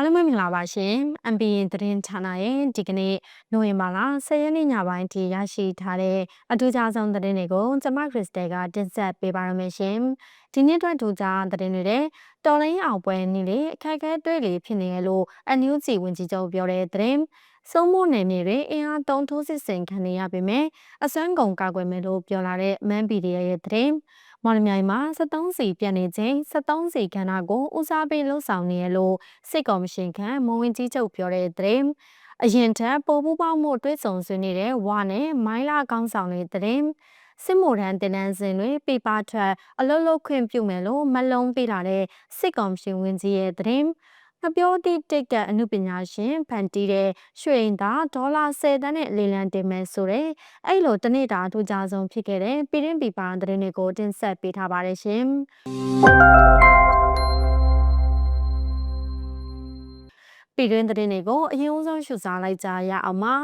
အားလုံးပဲမင်္ဂလာပါရှင် MBN သတင်းဌာနရဲ့ဒီကနေ့နိုဝင်ဘာလ10ရက်နေ့ညပိုင်းထိရရှိထားတဲ့အထူးခြားဆုံးသတင်းတွေကိုကျွန်မခရစ်စတယ်ကတင်ဆက်ပေးပါရမရှင်ဒီနေ့အတွက်ထူးခြားသတင်းတွေတဲ့တော်လိုင်းအောင်ပွဲနေ့လေအခက်အခဲတွေ့လေဖြစ်နေရလို့အန်ယူဂျီဝင်ကြီးချုပ်ပြောတဲ့သတင်းစုံမို့နယ်မြေတွေအင်အားသုံးထိုးစစ်ဆင်ခံနေရပေမဲ့အစွမ်းကုန်ကာကွယ်မယ်လို့ပြောလာတဲ့မန်ပီဒီရဲ့သတင်း မော်လမြိုင်မှာ73စီပြတ်နေချိန်73စီခန္ဓာကိုဦးစားပေးလှုပ်ဆောင်နေရလို့စစ်ကော်မရှင်ကမဝင်ကြီးချုပ်ပြောတဲ့တဲ့အရင်ထက်ပိုပူပေါင်းမှုတွဲဆောင်ဆွေးနေတဲ့ဝါနဲ့မိုင်းလာကောင်းဆောင်တဲ့တဲ့စစ်မိုထန်တင်နန်းစင်တွေပြပထွက်အလုလုခွင့်ပြုမယ်လို့မလုံးပေးလာတဲ့စစ်ကော်မရှင်ဝင်ကြီးရဲ့တဲ့ မပြောသည့်တိတ်ကအမှုပညာရှင်ဖန်တီးတဲ့ရွှေရင်သာဒေါ်လာ10တန်းနဲ့လေလံတင်မယ်ဆိုတဲ့အဲ့လိုတနေ့တာထူးခြားဆုံးဖြစ်ခဲ့တဲ့ပြည်တွင်းပြည်ပသတင်းတွေကိုတင်ဆက်ပေးထားပါတယ်ရှင်ပြည်တွင်းသတင်းတွေကိုအရင်ဆုံးရှုစားလိုက်ကြရအောင်ပါ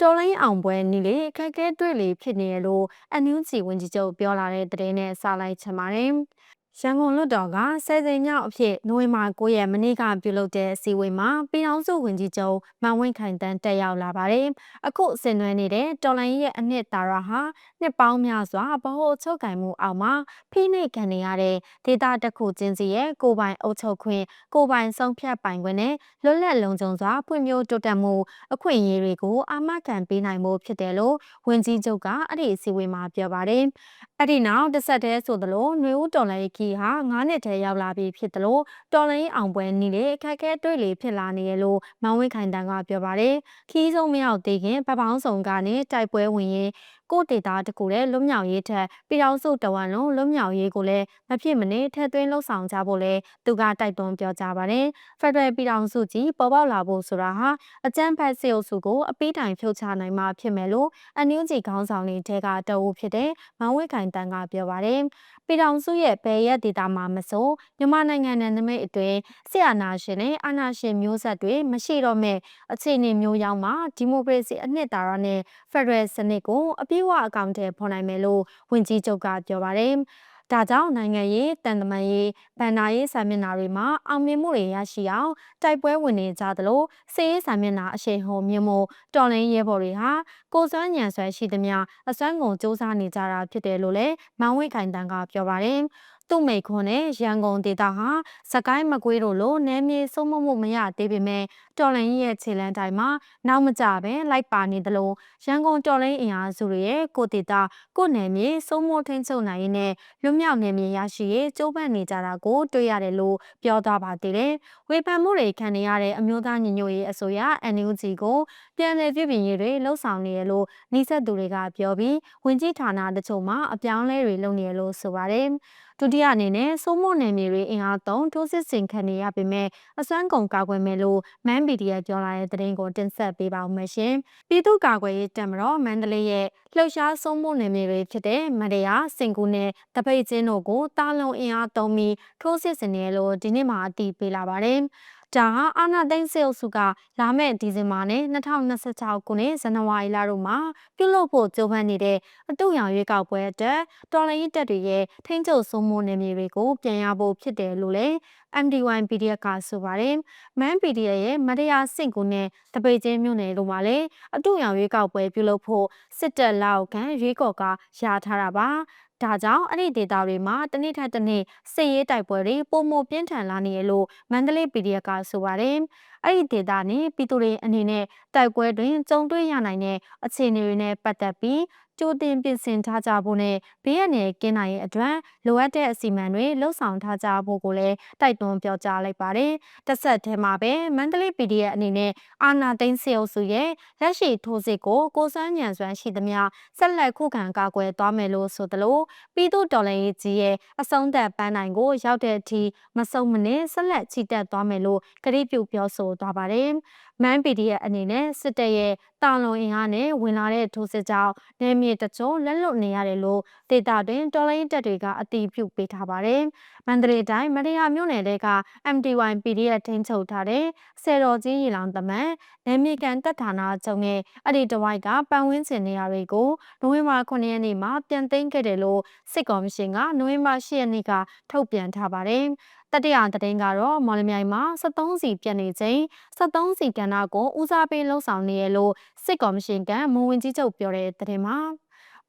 တော်လိုင်းအောင်ပွဲနီလေခက်ခဲတွေ့လေဖြစ်နေရလို့အန်ယူဂျီဝင်ကြီးချုပ်ပြောလာတဲ့သတင်းနဲ့စလိုက်ချင်ပါတယ်။ ရန်ကုန်လွှတ်တော်ကဆယ်စိန်မြောက်အဖြစ်နိုဝင်ဘာ9ရက်မနေ့ကပြုလုပ်တဲ့အစည်းအဝေးမှာပြည်ထောင်စုဝန်ကြီးချုပ်မန်ဝင်းခိုင်တန်းတက်ရောက်လာပါတယ်။အခုဆင်နွှဲနေတဲ့တော်လိုင်းရဲ့အနှစ်သာရဟာနှစ်ပေါင်းများစွာဗဟိုချုပ်ကင်မှုအောက်မှာဖိနှိပ်ခံနေရတဲ့ဒေသတစ်ခုချင်းစီရဲ့ကိုပိုင်အုပ်ချုပ်ခွင့်ကိုပိုင်ဆုံးဖြတ်ပိုင်ခွင့်နဲ့လွတ်လပ်လုံခြုံစွာဖွံ့ဖြိုးတိုးတက်မှုအခွင့်အရေးတွေကိုအာမခံပေးနိုင်မှုဖြစ်တယ်လို့ဝန်ကြီးချုပ်ကအဲ့ဒီအစည်းအဝေးမှာပြောပါတယ်။အဲ့ဒီနောက်တစ်ဆက်တည်းဆိုသလိုຫນွေဦးတော်လိုင်းခီဟာ9နှစ်ထဲရောက်လာပြီဖြစ်သလိုတော်လိုင်းအောင်ပွဲနီးလေအခက်အခဲတွေ့လေဖြစ်လာနေရလို့မောင်ဝင်းခိုင်တန်းကပြောပါတယ်ခီးဆုံးမရောက်သေးခင်ဗပောင်းဆောင်ကနေတိုက်ပွဲဝင်ရင်ကိုဒေတာတကူလည်းလွတ်မြောက်ရေးထက်ပြည်တော်စုတဝန်လုံးလွတ်မြောက်ရေးကိုလည်းမဖြစ်မနေထက်သွင်းလှုပ်ဆောင်ကြဖို့လည်းသူကတိုက်တွန်းပြောကြားပါတယ်ဖက်ဒရယ်ပြည်တော်စုကြီးပေါ်ပေါက်လာဖို့ဆိုတာဟာအကြမ်းဖက်စေအုပ်စုကိုအပိတိုင်ဖြုတ်ချနိုင်မှဖြစ်မယ်လို့အန်ယူဂျီခေါင်းဆောင်တွေထဲကတအုပ်ဖြစ်တဲ့မောင်ဝိခိုင်တန်းကပြောပါတယ်ပြည်တော်စုရဲ့ဘယ်ရက်ဒေတာမှာမဆိုမြန်မာနိုင်ငံနယ်နိမိတ်အတွင်းဆီအာနာရှင်နဲ့အာနာရှင်မျိုးဆက်တွေမရှိတော့မဲ့အခြေအနေမျိုးရောက်မှဒီမိုကရေစီအနှစ်သာရနဲ့ဖက်ဒရယ်စနစ်ကိုအပြည့်အဝအကောင့်ထဲပေါ်နိုင်မယ်လို့ဝန်ကြီးချုပ်ကပြောပါတယ်။ဒါကြောင့်နိုင်ငံရေးတန်တမာရေးဗန္နာရေးစာမျက်နှာတွေမှာအောင်မြင်မှုတွေရရှိအောင်တိုက်ပွဲဝင်နေကြသလိုစေရေးစာမျက်နှာအရှိန်ဟုန်မြင့်မှုတော်လှန်ရေးဘော်တွေဟာကိုစွမ်းညံဆွဲရှိသမျှအစွမ်းကုန်စ조사နေကြတာဖြစ်တယ်လို့လည်းမောင်ဝိခိုင်တန်းကပြောပါတယ်။ သူ့မိခွန်းနဲ့ရန်ကုန်ဒေသဟာစကိုင်းမကွေးတို့လိုနယ်မြေဆုံးမမှုမရသေးပေမဲ့တော်လိုင်းရဲ့ခြေလန်းတိုင်းမှာနောက်မကြပဲလိုက်ပါနေသလိုရန်ကုန်တော်လိုင်းအင်အားစုတွေရဲ့ကိုဒေသကိုနယ်မြေဆုံးမထိန်ချုပ်နိုင်ရေးနဲ့လွတ်မြောက်နယ်မြေရရှိရေးကြိုးပမ်းနေကြတာကိုတွေ့ရတယ်လို့ပြောသွားပါသေးတယ်။ဝေဖန်မှုတွေခံနေရတဲ့အမျိုးသားညီညွတ်ရေးအစိုးရ NUG ကိုပြန်လည်ပြည်ပြင်ရေးတွေလှုပ်ဆောင်နေရလို့နှိစက်သူတွေကပြောပြီးဝင်ကြီးဌာနတချို့မှာအပြောင်းလဲတွေလုပ်နေရလို့ဆိုပါတယ်။ဒုတိယအနေနဲ့စိုးမိုးနယ်မြေတွေအင်အားသုံးထိုးစစ်ဆင်ခံနေရပေမဲ့အစွမ်းကုန်ကာကွယ်မယ်လို့မန်ပီဒီယာပြောလာတဲ့သတင်းကိုတင်ဆက်ပေးပါဦးမယ်ရှင်။ပြည်သူ့ကာကွယ်ရေးတပ်မတော်မန္တလေးရဲ့လှုပ်ရှားစိုးမိုးနယ်မြေတွေဖြစ်တဲ့မရယာစင်ကူနဲ့တပိတ်ချင်းတို့ကိုတာလုံအင်အားသုံးပြီးထိုးစစ်ဆင်နေလို့ဒီနေ့မှအတည်ပြုလာပါတယ်။ ဒါဟာအာနာသိန်းစေအုပ်စုကလာမယ့်ဒီဇင်ဘာနဲ့2026ခုနှစ်ဇန်နဝါရီလတို့မှာပြုလုပ်ဖို့ကြိုးပမ်းနေတဲ့အတူရောင်ရွေးကောက်ပွဲအတွက်တော်လှန်ရေးတပ်တွေရဲ့ထိန်းချုပ်စိုးမိုးနယ်မြေတွေကိုပြန်ရဖို့ဖြစ်တယ်လို့လည်း MDY PDF ကဆိုပါတယ်။ MAN PDF ရဲ့မတရားစင့်ကူနဲ့တပိတ်ချင်းမြို့နယ်တို့မှာလည်းအတူရောင်ရွေးကောက်ပွဲပြုလုပ်ဖို့စစ်တပ်လောက်ခံရွေးကော်ကရာထားတာပါဒါကြောင့်အဲ့ဒီဒေသတွေမှာတနေ့ထက်တနေ့စစ်ရေးတိုက်ပွဲတွေပုံမပြင်းထန်လာနေရလို့မန္တလေး PDF ကဆိုပါတယ်။ အဲ့ဒီဒေသနဲ့ပြည်သူတွေအနေနဲ့တိုက်ပွဲတွင်ကြုံတွေ့ရနိုင်တဲ့အခြေအနေတွေနဲ့ပတ်သက်ပြီးကြိုတင်ပြင်ဆင်ထားကြဖို့နဲ့ဘေးရန်နယ်ကင်းနိုင်ရဲ့အတွက်လိုအပ်တဲ့အစီအမံတွေလှုပ်ဆောင်ထားကြဖို့ကိုလည်းတိုက်တွန်းပြောကြားလိုက်ပါတယ်။တစ်ဆက်တည်းမှာပဲမန္တလေး PDF အနေနဲ့အာနာသိန်းစေအုပ်စုရဲ့လက်ရှိထိုးစစ်ကိုကိုစန်းညံစွမ်းရှိသမျှဆက်လက်ခုခံကာကွယ်သွားမယ်လို့ဆိုသလိုပြည်သူတော်လှန်ရေးကြီးရဲ့အဆုံးသက်ပန်းနိုင်ကိုရောက်တဲ့အထိမဆုံးမနစ်ဆက်လက်ချီတက်သွားမယ်လို့ကတိပြုပြောဆိုသွားပါတယ်။မန်ပီဒီရဲ့အနေနဲ့စစ်တပ်ရဲ့တာလွန်အင်အားနဲ့ဝင်လာတဲ့ထိုးစစ်ကြောင့်နယ်မြေတချို့လက်လွတ်နေရတယ်လို့ဒေတာတွင်တော်လိုင်းတပ်တွေကအတည်ပြုပေးထားပါတယ်။မန္တလေးတိုင်းမရယာမြို့နယ်တဲက MTY PDF ထိန်းချုပ်ထားတဲ့ဆယ်တော်ကြီးရေလောင်တမန်နယ်မြေကန်တပ်ဌာနချုပ်ရဲ့အဲ့ဒီတဝိုက်ကပတ်ဝန်းကျင်နေရာတွေကိုနိုဝင်ဘာ9ရက်နေ့မှာပြန်သိမ်းခဲ့တယ်လို့စစ်ကော်မရှင်ကနိုဝင်ဘာ10ရက်နေ့ကထုတ်ပြန်ထားပါတယ်။တတိယသတင်းကတော့မော်လမြိုင်မှာ73စီပြတ်နေချိန်73စီကဏ္ဍကိုဦးစားပေးလှုပ်ဆောင်နေရလို့စစ်ကော်မရှင်ကမွန်ဝင်ကြီးချုပ်ပြောတဲ့သတင်းမှာ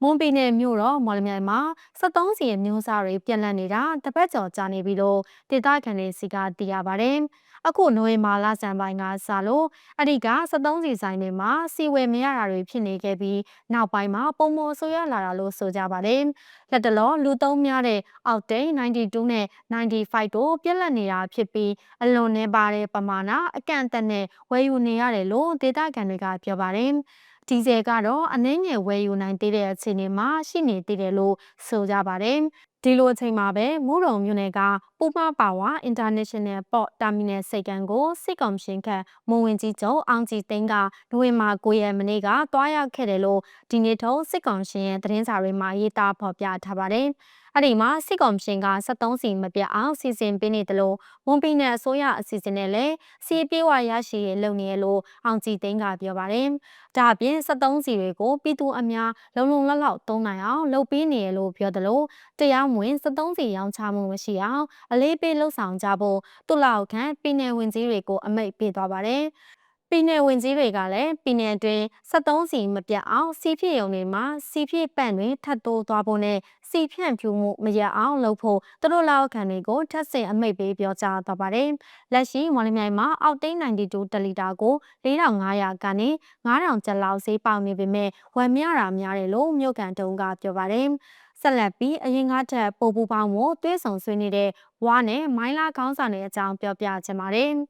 မွန်ပြည်နယ်မြို့တော်မော်လမြိုင်မှာ73စီမျိုးစားတွေပြက်လက်နေတာတပတ်ကျော်ကြာနေပြီလို့ဒေသခံတွေစီကသိရပါတယ်။ အခုနိုဝင်ဘာလဆန်ပိုင်းကစလို့အဓိက73စီဆိုင်တွေမှာစီဝယ်မရတာတွေဖြစ်နေခဲ့ပြီးနောက်ပိုင်းမှာပုံမဆိုးရလာတာလို့ဆိုကြပါတယ်။လက်တလောလူသုံးများတဲ့အောက်တိန်92နဲ့95တို့ပြက်လက်နေတာဖြစ်ပြီးအလွန်နှဲပါတဲ့ပမာဏအကန့်အသတ်နဲ့ဝယ်ယူနေရတယ်လို့ဒေသခံတွေကပြောပါတယ်။ဒီဇယ်ကတော့အနှင်းငယ်ဝယ်ယူနိုင်သေးတဲ့အခြေအနေမှာရှိနေသေးတယ်လို့ဆိုကြပါတယ်။ဒီလိုအချိန်မှာပဲမူးတုံမြို့နယ်ကပူမပါဝါ International Port Terminal စိတ်ကံကိုစစ်ကောင်ရှင်ခန့်မွန်ဝင်ကြီးချုပ်အောင်ကြည်သိန်းကနိုဝင်ဘာ9ရက်မနေ့ကတွားရောက်ခဲ့တယ်လို့ဒီနေ့ထုံးစစ်ကောင်ရှင်ရဲ့သတင်းစာတွေမှာရေးသားဖော်ပြထားပါတယ်။အဲ့ဒီမှာစစ်ကောင်ရှင်က73စီမပြတ်အောင်စီစဉ်ပေးနေတယ်လို့ဝန်ပီနယ်အစိုးရအစီအစဉ်နဲ့လည်းစီပြေးဝရရှိရလုပ်နေရလို့အောင်ကြည်သိန်းကပြောပါတယ်။ဒါအပြင်73စီတွေကိုပြည်သူအများလုံလုံလောက်လောက်သုံးနိုင်အောင်လုပ်ပေးနေရလို့ပြောတယ်လို့တရားမဝင်73စီရောင်းချမှုမရှိအောင်အလေးပေးလှုပ်ဆောင်ကြဖို့တူလောက်ခန့်ပြည်နယ်ဝင်ကြီးတွေကိုအမိန့်ပေးသွားပါတယ်။ပြည်နယ်ဝင်ကြီးတွေကလည်းပြည်နယ်တွင်73စီမပြတ်အောင်စီဖြစ်ရုံတွေမှာစီဖြစ်ပန့်တွင်ထပ်တိုးသွားဖို့နဲ့စီဖြန့်ဖြူမှုမရအောင်လုပ်ဖို့သူတို့လောက်ခံတွေကိုထပ်ဆင့်အမိတ်ပေးပြောကြားသွားပါတယ်။လက်ရှိမော်လမြိုင်မှာအောက်တိန်း92တလီတာကို4500ကနေ9000ကျပ်လောက်ဈေးပေါက်နေပေမဲ့ဝယ်မရတာများတယ်လို့မြို့ကန်တုံးကပြောပါတယ်။ ဆက်လက်ပြီးအရင်ကထက်ပိုပူပေါင်းဖို့တွဲဆောင်ဆွေးနေတဲ့ဝါနဲ့မိုင်းလာခေါင်းဆောင်တွေအကြောင်းပြောပြချင်ပါတယ်။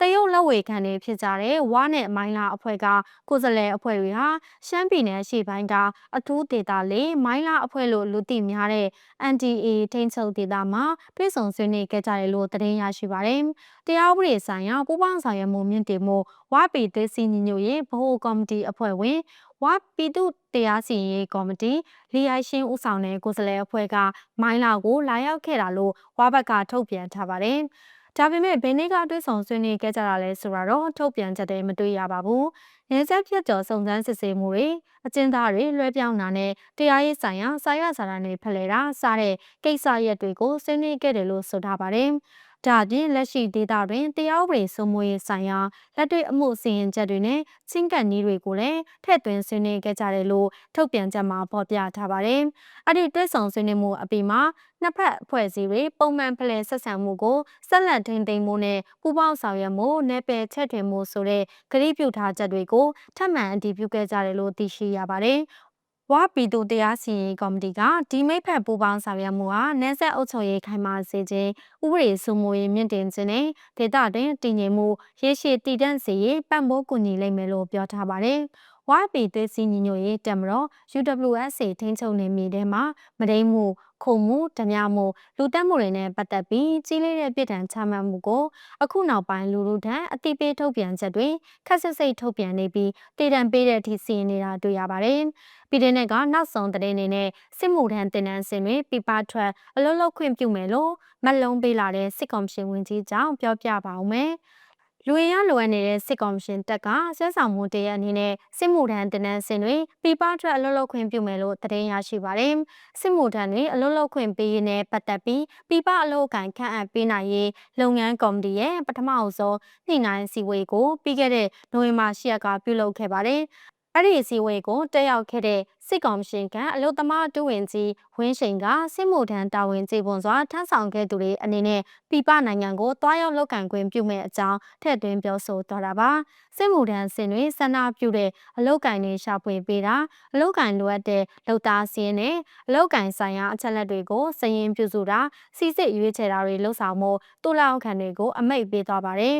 တရုတ်လက်ဝေခံတွေဖြစ်ကြတဲ့ဝါနဲ့မိုင်းလာအဖွဲ့ကကိုယ်စားလှယ်အဖွဲ့တွေဟာရှမ်းပြည်နယ်ရှေ့ပိုင်းကအထူးဒေသလေးမိုင်းလာအဖွဲ့လို့လူသိများတဲ့ NDA ထိန်းချုပ်ဒေသမှာပြည်စုံဆွေးနွေးခဲ့ကြတယ်လို့သတင်းရရှိပါတယ်။တရားဥပဒေဆိုင်ရာပူးပေါင်းဆောင်ရွက်မှုမြင့်တင်မှုဝါပီသစ်စီညညိုရဲ့ဗဟိုကော်မတီအဖွဲ့ဝင် ဝါပြည်သူတရားစီရင်ရေးကော်မတီလီအိုင်ရှင်းဦးဆောင်တဲ့ကိုယ်စားလှယ်အဖွဲ့ကမိုင်းလာကိုလာရောက်ခဲ့တာလို့ဝါဘက်ကထုတ်ပြန်ထားပါတယ်။ဒါပေမဲ့ဘယ်နေ့ကတွေးဆောင်ဆွေးနွေးခဲ့ကြတာလဲဆိုတာတော့ထုတ်ပြန်ချက်တွေမတွေ့ရပါဘူး။နေဆက်ဖြစ်ကျော်စုံစမ်းစစ်ဆေးမှုတွေအကျဉ်းသားတွေလွှဲပြောင်းတာနဲ့တရားရေးဆိုင်ရာစာရစာတမ်းတွေဖလှယ်တာစတဲ့ကိစ္စရပ်တွေကိုဆွေးနွေးခဲ့တယ်လို့ဆိုထားပါတယ်။ ဒါအပြင်လက်ရှိဒေသတွင်တရားဥပဒေစိုးမိုးရေးဆိုင်ရာလက်တွေ့အမှုစီရင်ချက်တွေနဲ့ချင်းကပ်နည်းတွေကိုလည်းထည့်သွင်းဆွေးနွေးခဲ့ကြတယ်လို့ထုတ်ပြန်ချက်မှာဖော်ပြထားပါတယ်။အဲ့ဒီတွဲဆောင်ဆွေးနွေးမှုအပြီးမှာနှစ်ဖက်အဖွဲ့အစည်းတွေပုံမှန်ဖလှယ်ဆက်ဆံမှုကိုဆက်လက်ထိန်းသိမ်းမှုနဲ့ပူးပေါင်းဆောင်ရွက်မှုနယ်ပယ်ချက်ထွင်မှုဆိုတဲ့ကတိပြုထားချက်တွေကိုထပ်မံအတည်ပြုခဲ့ကြတယ်လို့သိရှိရပါတယ်။ ဝါပြည်သူတရားစီရင်ကော်မတီကဒီမိဖက်ပူပေါင်းဆောင်ရွက်မှုဟာနန်းဆက်အုပ်ချုပ်ရေးခိုင်မာစေခြင်းဥပဒေစိုးမိုးရေးမြင့်တင်ခြင်းနဲ့ဒေသတွင်တည်ငြိမ်မှုရရှိတည်တံ့စေရေးပံ့ပိုးကူညီလိမ့်မယ်လို့ပြောထားပါတယ်။ YP သွေးစည်းညီညွတ်ရေးတက်မတော် UWSA ထိန်းချုပ်နေမြေထဲမှာမဒိန်မှုခုံမှုဓမြမှုလူတက်မှုတွေနဲ့ပတ်သက်ပြီးကြီးလေးတဲ့ပြည်ထန်ချမှတ်မှုကိုအခုနောက်ပိုင်းလူလူထံအတိပေးထုတ်ပြန်ချက်တွေခက်ဆစ်စိတ်ထုတ်ပြန်နေပြီးတည်တံပေးတဲ့အထိစီရင်နေတာတွေ့ရပါတယ်။ပြည်ထောင်ကနောက်ဆုံးတဲ့အနေနဲ့စစ်မှုထမ်းတင်နန်းစင်တွေပြပထွက်အလုံးလုံးခွင့်ပြုမယ်လို့မလုံးပေးလာတဲ့စစ်ကောင်ရှင်ဝင်ကြီးကြောင့်ပြောပြပါဦးမယ်။ လူရင်းရလိုအပ်နေတဲ့စစ်ကော်မရှင်တက်ကဆွဲဆောင်မှုတရအနေနဲ့စစ်မှုထမ်းတင်နန်းစင်တွေပြပထွက်အလုပ်လုပ်ခွင့်ပြုမယ်လို့သတင်းရရှိပါတယ်။စစ်မှုထမ်းတွေအလုပ်လုပ်ခွင့်ပေးရင်းနဲ့ပတ်သက်ပြီးပြပအလုပ်ကန်ခန့်အပ်ပေးနိုင်ရေးလုပ်ငန်းကော်မတီရဲ့ပထမအဆုံးနှိနှိုင်းစည်းဝေးကိုပြီးခဲ့တဲ့နိုဝင်ဘာ10ရက်ကပြုလုပ်ခဲ့ပါတယ်။အဲ့ဒီအစည်းအဝေးကိုတက်ရောက်ခဲ့တဲ့စစ်ကောင်ရှင်ကအလုသမားတူဝင်ကြီးဝင်းရှိန်ကစစ်မှုထမ်းတာဝန်ကျေပွန်စွာထမ်းဆောင်ခဲ့သူတွေအနေနဲ့ပြပနိုင်ငံကိုတွားရောက်လုပ်ကံခွင့်ပြုမဲ့အကြောင်းထည့်သွင်းပြောဆိုသွားတာပါစစ်မှုထမ်းစင်တွေဆန္ဒပြုတဲ့အလုကံတွေရှာဖွေပေးတာအလုကံလိုအပ်တဲ့လုံသားစင်းနဲ့အလုကံဆိုင်ရာအချက်လက်တွေကိုစရင်ပြုစုတာစီစစ်ရွေးချယ်တာတွေလှုပ်ဆောင်မှုတူလောက်ခံတွေကိုအမိတ်ပေးသွားပါတယ်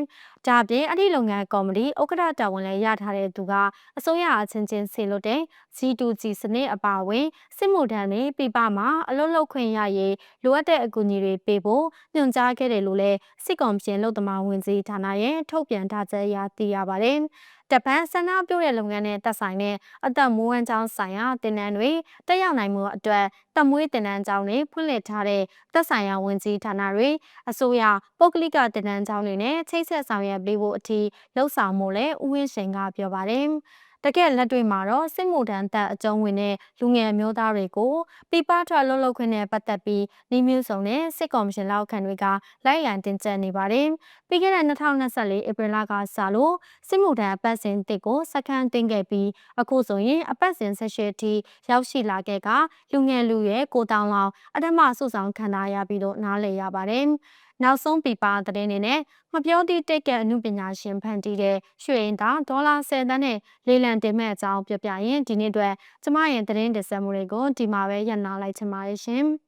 ဒါပြင်အဲ့ဒီလုပ်ငန်းကော်မတီဥက္ကဋ္ဌတာဝန်လည်းရထားတဲ့သူကအစိုးရအချင်းချင်းဆေလို့တဲ့ G2G စနစ်အပါအဝင်စစ်မှုထမ်းတွေပြပမှာအလုပ်လုပ်ခွင့်ရရေးလိုအပ်တဲ့အကူအညီတွေပေးဖို့ညွှန်ကြားခဲ့တယ်လို့လည်းစစ်ကောင်ပြင်လုံသမာဝင်ကြီးဌာနရဲ့ထုတ်ပြန်ထားချက်အရသိရပါတယ်။တပန်းဆန္ဒပြုတဲ့လုပ်ငန်းနဲ့သက်ဆိုင်တဲ့အသက်မွေးဝမ်းကြောင်းဆိုင်ရာတင်နန်းတွေတက်ရောက်နိုင်မှုအတွက်တမွေးတင်နန်းကျောင်းတွေဖွင့်လှစ်ထားတဲ့သက်ဆိုင်ရာဝန်ကြီးဌာနတွေအစိုးရပုဂ္ဂလိကတင်နန်းကျောင်းတွေနဲ့ချိတ်ဆက်ဆောင်ရွက်ပေးဖို့အထိလှုံ့ဆော်မှုလည်းဥဝင်းရှင်ကပြောပါတယ်။ တကယ်လက်တွေ့မှာတော့စစ်မှုထမ်းတပ်အကျုံးဝင်တဲ့လူငယ်အမျိုးသားတွေကိုပြပထွက်လှုပ်လှုပ်ခွင့်နဲ့ပတ်သက်ပြီးနှီးမျိုးစုံနဲ့စစ်ကော်မရှင်လက်အောက်ခံတွေကလိုက်လံတင်ကျပ်နေပါတယ်။ပြီးခဲ့တဲ့2024ဧပြီလကစလို့စစ်မှုထမ်းအပတ်စဉ်တစ်ကိုစက္ကန့်တင်ခဲ့ပြီးအခုဆိုရင်အပတ်စဉ်ဆက်ရှိထိရောက်ရှိလာခဲ့ကလူငယ်လူရွယ်9000လောက်အထမစုဆောင်ခံထားရပြီးတော့နားလည်ရပါတယ်။ နောက်ဆုံးပြပသတင်းတွေနဲ့မပြောသည့်တိတ်ကအမှုပညာရှင်ဖန်တီးတဲ့ရွှေရင်သားဒေါ်လာ10သန်းနဲ့လေလံတင်မဲ့အကြောင်းပြပြရင်ဒီနေ့အတွက်ကျမရဲ့သတင်းတင်ဆက်မှုတွေကိုဒီမှာပဲရန်နာလိုက်ချင်ပါတယ်ရှင်။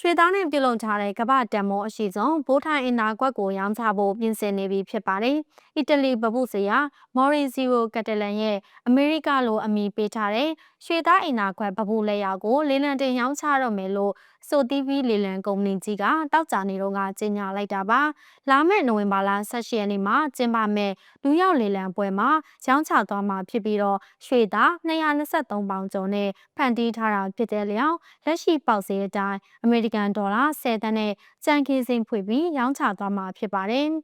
ရွှေသားနဲ့ပြုလုပ်ထားတဲ့ကမ္ဘာတန်မိုးအရှိဆုံးဘိုးထိုင်အင်နာကွက်ကိုရောင်းချဖို့ပြင်ဆင်နေပြီဖြစ်ပါတယ်။အီတလီပပုစရာမော်ရီဇီယိုကက်တလန်ရဲ့အမေရိကလိုအမည်ပေးထားတဲ့ရွှေသားအင်နာကွက်ပပုလက်ရာကိုလေလံတင်ရောင်းချတော့မယ်လို့ဆိုတီဗီလေလံကုမ္ပဏီကြီးကတောက်ကြနေတော့ကကြေညာလိုက်တာပါ။လာမယ့်နိုဝင်ဘာလ18ရက်နေ့မှာကျင်းပမယ့်လူရောက်လေလံပွဲမှာရောင်းချသွားမှာဖြစ်ပြီးတော့ရွှေသား223ပေါင်ကျော်နဲ့ဖန်တီးထားတာဖြစ်တဲ့လျောက်လက်ရှိပေါက်ဈေးအတိုင်းအမေရိကန်ဒေါ်လာ10တန်းနဲ့ကြံခင်းစိမ့်ဖွေပြီးရောင်းချသွားမှာဖြစ်ပါတယ်။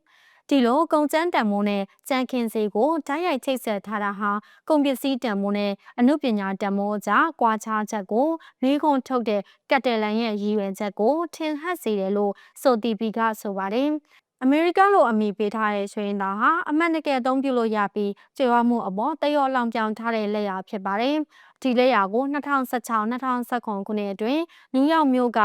ဒီလိုကုန်ကျန်းတန်မိုးနဲ့ကြံခင်စီကိုဓာတ်ရိုက်ချိတ်ဆက်ထားတာဟာကုန်ပစ္စည်းတန်မိုးနဲ့အမှုပညာတန်မိုးကြားကွာခြားချက်ကိုလေးခွန်ထုတ်တဲ့ကက်တယ်လန်ရဲ့ရည်ရွယ်ချက်ကိုထင်ဟပ်စေတယ်လို့ဆိုတီပီကဆိုပါတယ်အမေရိကလိုအမိပေးထားတဲ့ရွှေရင်သားဟာအမှန်တကယ်အသုံးပြုလို့ရပြီးကျေဝမှုအပေါ်တရောလောင်ပြောင်ထားတဲ့လက်ရာဖြစ်ပါတယ်။ဒီလက်ရာကို2016-2019ခုနှစ်အတွင်းနယူးယောက်မြို့က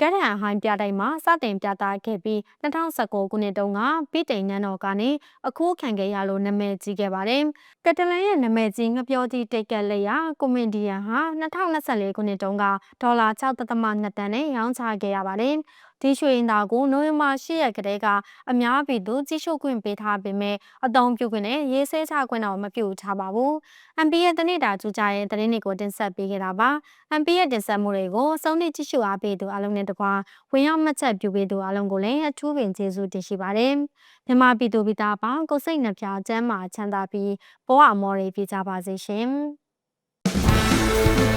ကက်ဒန်ဟိုင်းပြတိုက်မှာစတင်ပြသခဲ့ပြီး2019ခုနှစ်တုန်းကဗီတိန်နန်းတော်ကနေအခုခံခဲ့ရလို့နာမည်ကြီးခဲ့ပါတယ်။ကက်တလန်ရဲ့နာမည်ကြီးငပြောကြီးတိတ်ကက်လက်ရကွန်မဒီယန်ဟာ2024ခုနှစ်တုန်းကဒေါ်လာ6.2တန်နဲ့ရောင်းချခဲ့ရပါတယ်။ ဒီရွှေရင်သာကိုနိုဝင်ဘာ10ရက်ကတည်းကအများပြည်သူကြီးစုခွင့်ပေးထားပေမဲ့အတုံးပြုခွင့်နဲ့ရေးဆဲချခွင့်တော့မပြုထားပါဘူး။ MP ရဲ့တနေ့တာကြူကြရဲ့သတင်းတွေကိုတင်ဆက်ပေးခဲ့တာပါ။ MP ရဲ့တင်ဆက်မှုတွေကိုစုံနေကြည့်ရှုအားပေးသူအလုံးနဲ့တကွာဝင်ရောက်မှတ်ချက်ပြုပေးသူအလုံးကိုလည်းအထူးပင်ကျေးဇူးတင်ရှိပါတယ်။မြန်မာပြည်သူပြည်သားပေါင်းကိုစိတ်နှပြချမ်းမာချမ်းသာပြီးဘဝအမော်တွေပြကြပါစေရှင်။